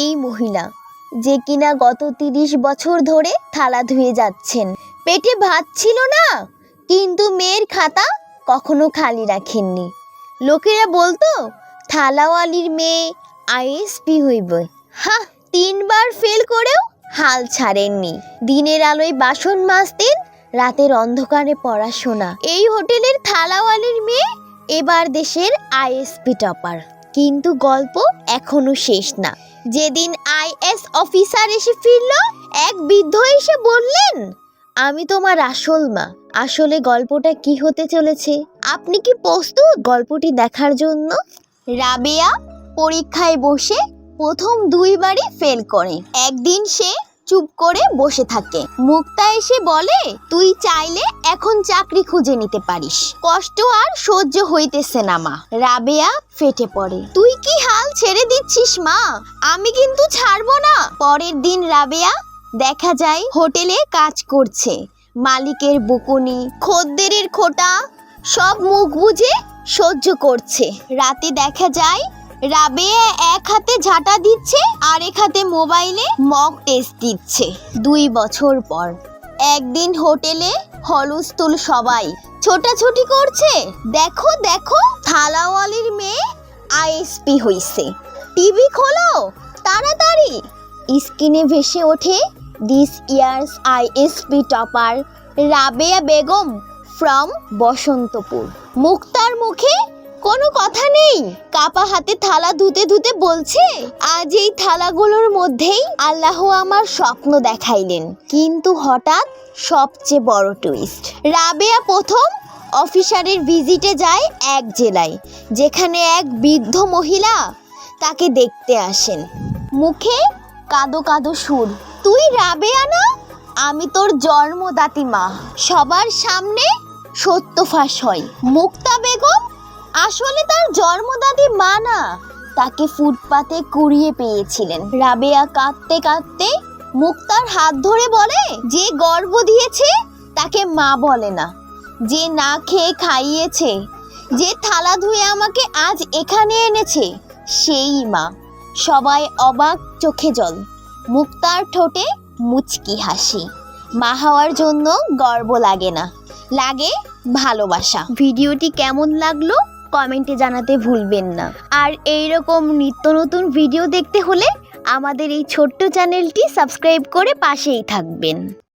এই মহিলা, যে কিনা গত তিরিশ বছর ধরে থালা ধুয়ে যাচ্ছেন। পেটে ভাত ছিল না, কিন্তু মেয়ের খাতা কখনো খালি রাখেননি। লোকেরা বলতো, থালাওয়ালির মেয়ে আইএসপি হইবে। হা তিনবার ফেল করেও হাল ছাড়েননি। দিনের আলোয় বাসন মাজতেন, রাতের অন্ধকারে পড়াশোনা। এই হোটেলের থালাওয়ালির মেয়ে এবার দেশের আইএসপি টপার। কিন্তু গল্প এখনও শেষ না। যেদিন আইএস অফিসার এসে ফিরল, এক বৃদ্ধ এসে বললেন, আমি তোমার আসল মা। আসলে গল্পটা কি হতে চলেছে? আপনি কি প্রস্তুত গল্পটি দেখার জন্য? রাবেয়া পরীক্ষায় বসে প্রথম দুইবারই ফেল করে। একদিন সে চুপ করে বসে থাকে। মুক্তা এসে বলে, তুই চাইলে এখন চাকরি খুঁজে নিতে পারিস। কষ্ট আর সহ্য হইতেছে না, মা। রাবেয়া ফেটে পড়ে। তুই কি হাল ছেড়ে দিচ্ছিস, মা? আমি কিন্তু ছাড়বো না। পরের দিন রাবেয়া দেখা যায় হোটেলে কাজ করছে। মালিকের বকুনি, খদ্দেরের খোটা, সব মুখ বুঝে সহ্য করছে। রাতে দেখা যায় রাবেয়া এক হাতে ঝাঁটা দিচ্ছে আর এক হাতে মোবাইলে মক টেস্ট দিচ্ছে। দুই বছর পর। একদিন হোটেলে হলুস্থুল সবাই ছোটাছুটি করছে। দেখো দেখো, থালাওয়ালির মেয়ে আইএসপি হইছে। টিভি খোলো, তাড়াতাড়ি। স্ক্রিনে ভেসে ওঠে this year's ISP topper Rabeya Begum from Basantapur. মুক্তার মুখে কোনো কথা নেই। কাপা হাতে থালা ধুতে ধুতে বলছে, আজ এই থালাগুলোর মধ্যেই আল্লাহ আমার স্বপ্ন দেখাইলেন। কিন্তু হঠাৎ সবচেয়ে বড় টুইস্ট রাবেয়া প্রথম অফিসারের ভিজিটে যায় এক জেলায়, যেখানে এক বৃদ্ধ মহিলা তাকে দেখতে আসেন। মুখে কাদো কাদো সুর, তুই রাবেয়া না? আমি তোর জন্মদাতি মা। সবার সামনে সত্য ফাঁস হয়। মুক্তা আসলে তার জন্মদাতি মা না। তাকে ফুটপাতে কুড়িয়ে পেয়েছিলেন। রাবেয়া কাঁদতে কাঁদতে মুক্তার হাত ধরে বলে, যে গর্ব দিয়েছে, তাকে মা বলে না। যে না খেয়ে খাইয়েছে, যে থালা ধুয়ে আমাকে আজ এখানে এনেছে, সেই মা। সবাই অবাক চোখে জল। মুক্তার ঠোঁটে মুচকি হাসি। মা হওয়ার জন্য গর্ব লাগে না, লাগে ভালোবাসা। ভিডিওটি কেমন লাগল? কমেন্টে জানাতে ভুলবেন না। আর এই রকম নিত্য নতুন ভিডিও দেখতে হলে আমাদের এই ছোট্ট চ্যানেলটি সাবস্ক্রাইব করে পাশেই থাকবেন।